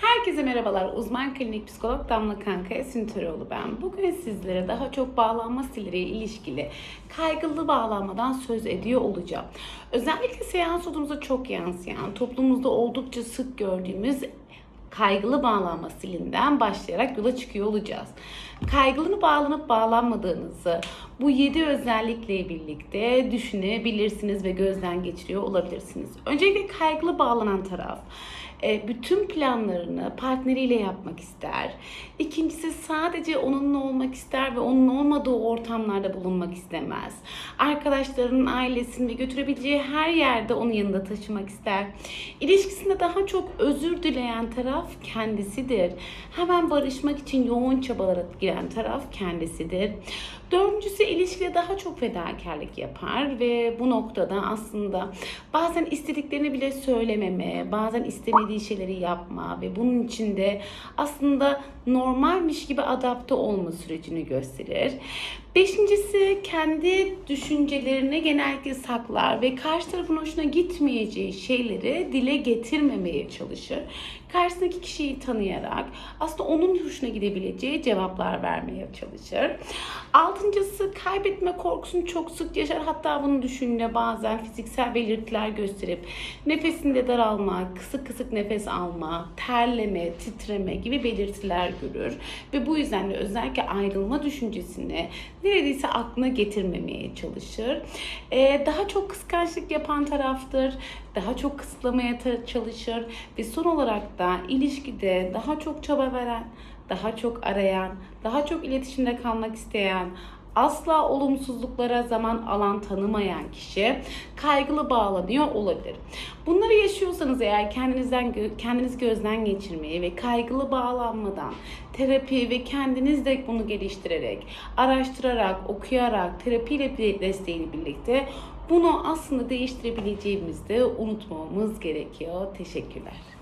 Herkese merhabalar. Uzman klinik psikolog Damla Kanka Esin ben. Bugün sizlere daha çok bağlanma stilleriyle ilişkili kaygılı bağlanmadan söz ediyor olacağım. Özellikle seans odamıza çok yansıyan, toplumumuzda oldukça sık gördüğümüz kaygılı bağlanma stilinden başlayarak yola çıkıyor olacağız. Kaygılı bağlanıp bağlanmadığınızı bu 7 özellikle birlikte düşünebilirsiniz ve gözden geçiriyor olabilirsiniz. Öncelikle kaygılı bağlanan taraf bütün planlarını partneriyle yapmak ister. İkincisi sadece onunla olmak ister ve onun olmadığı ortamlarda bulunmak istemez. Arkadaşlarının ailesini ve götürebileceği her yerde onun yanında taşımak ister. İlişkisinde daha çok özür dileyen taraf kendisidir. Hemen barışmak için yoğun çabalara giren taraf kendisidir. Dördüncüsü ilişkide daha çok fedakarlık yapar ve bu noktada aslında bazen istediklerini bile söylememe, bazen istemediği şeyleri yapma ve bunun içinde aslında normalmiş gibi adapte olma sürecini gösterir. Beşincisi kendi düşüncelerini genellikle saklar ve karşı tarafın hoşuna gitmeyeceği şeyleri dile getirmemeye çalışır. Karşısındaki kişiyi tanıyarak aslında onun hoşuna gidebileceği cevaplar vermeye çalışır. Altıncısı kaybetme korkusunu çok sık yaşar. Hatta bunu düşündüğünde bazen fiziksel belirtiler gösterip nefesinde daralma, kısık kısık nefes alma, terleme, titreme gibi belirtiler görür. Ve bu yüzden de özellikle ayrılma düşüncesini neredeyse aklına getirmemeye çalışır. Ee, daha çok kıskançlık yapan taraftır. Daha çok kısıtlamaya çalışır. Ve son olarak da ilişkide daha çok çaba veren, daha çok arayan, daha çok iletişimde kalmak isteyen, asla olumsuzluklara zaman alan tanımayan kişi kaygılı bağlanıyor olabilir. Bunları yaşıyorsanız eğer kendinizden kendiniz gözden geçirmeyi ve kaygılı bağlanmadan terapi ve kendiniz de bunu geliştirerek, araştırarak, okuyarak, terapiyle bir desteğiyle birlikte bunu aslında değiştirebileceğimizi de unutmamamız gerekiyor. Teşekkürler.